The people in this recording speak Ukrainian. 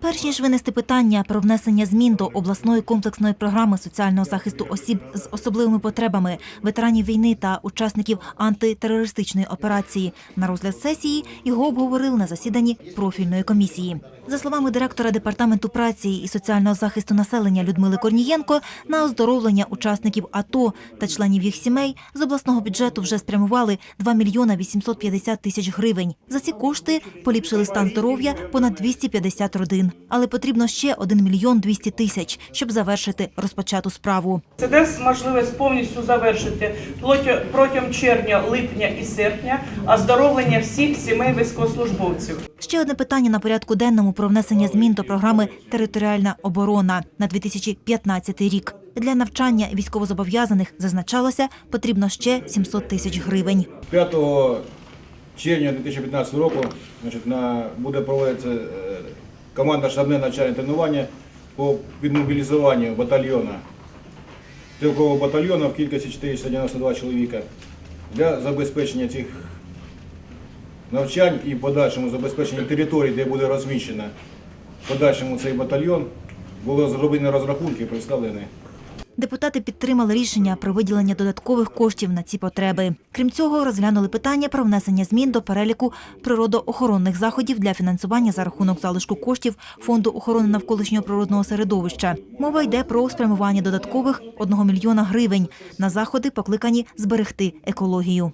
Перш ніж винести питання про внесення змін до обласної комплексної програми соціального захисту осіб з особливими потребами, ветеранів війни та учасників антитерористичної операції на розгляд сесії, його обговорили на засіданні профільної комісії. За словами директора департаменту праці і соціального захисту населення Людмили Корнієнко, на оздоровлення учасників АТО та членів їх сімей з обласного бюджету вже спрямували 2 мільйона 850 тисяч гривень. За ці кошти поліпшили стан здоров'я понад 250 родин. Але потрібно ще 1 мільйон 200 тисяч, щоб завершити розпочату справу. Це дасть можливість повністю завершити протягом червня, липня і серпня оздоровлення всіх сімей військовослужбовців. Ще одне питання на порядку денному про внесення змін до програми Територіальна оборона на 2015 рік. Для навчання військовозобов'язаних зазначалося, потрібно ще 700 тисяч гривень. 5 червня 2015 року значить, на, буде проводитися е, команда штабне навчальне тренування по відмобілізуванню батальйона, стрілкового батальйону в кількості 492 чоловіка для забезпечення цих навчань і подальшому забезпечення території, де буде розміщено в подальшому цей батальйон, було зроблено розрахунки, представлені. Депутати підтримали рішення про виділення додаткових коштів на ці потреби. Крім цього, розглянули питання про внесення змін до переліку природоохоронних заходів для фінансування за рахунок залишку коштів фонду охорони навколишнього природного середовища. Мова йде про спрямування додаткових 1 мільйона гривень на заходи, покликані зберегти екологію.